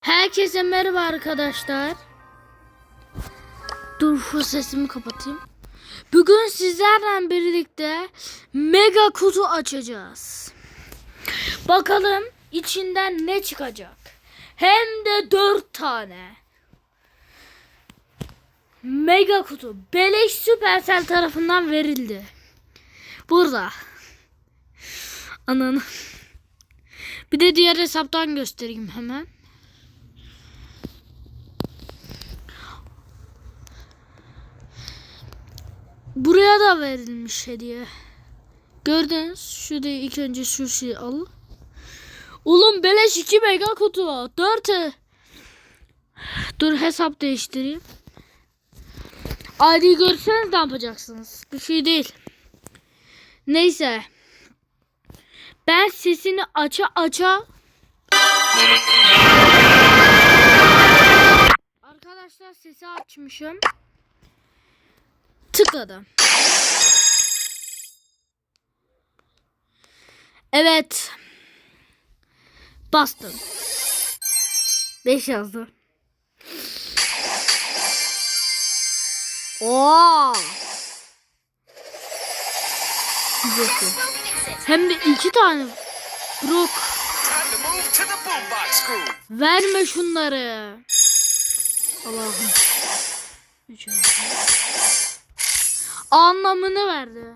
Herkese merhaba arkadaşlar. Dur şu sesimi kapatayım. Bugün sizlerle birlikte mega kutu açacağız. Bakalım içinden ne çıkacak. Hem de dört tane. Mega kutu Beleş Supercell tarafından verildi. Burada. Ananı. Bir de diğer hesaptan göstereyim hemen. Buraya da verilmiş hediye. Gördünüz. Şurada ilk önce şu şeyi al. Oğlum beleş 2 mega kutu. 4 Dur hesap değiştireyim. ID'yi görseniz ne yapacaksınız? Bir şey değil. Neyse. Ben sesini aça aça Arkadaşlar sesi açmışım. Tıkladım. Evet. Bastım. 5 yazdı. Oo. Güzel. Hem de iki tane. Groove. Verme şunları. Allah'ım. Üç yazdı. Anlamını verdi.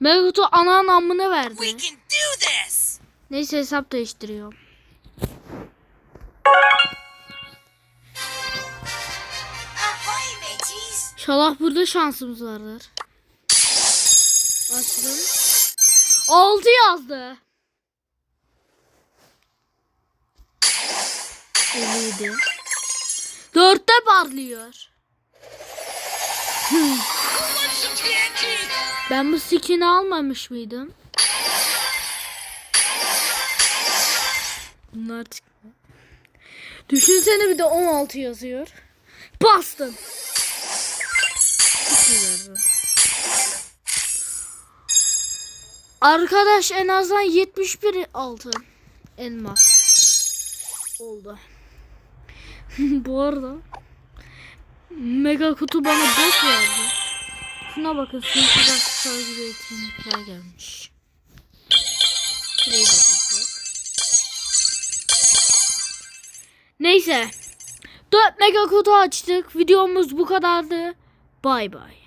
Megutu ana anlamını verdi. Neyse hesap değiştiriyorum. İnşallah burada şansımız vardır. Açtım. 6 yazdı. 57. 4'te parlıyor. Ben bu skin'i almamış mıydım? Bunlar çıktı. Düşünsene bir de 16 yazıyor. Bastım. Arkadaş en azından 71 altın. Elmas. Oldu. bu arada mega kutu bana bok verdi. Şuna bakın sınıfta sargı ve etkinlikler gelmiş. Neyse. 4 mega kutu açtık. Videomuz bu kadardı. Bay bay.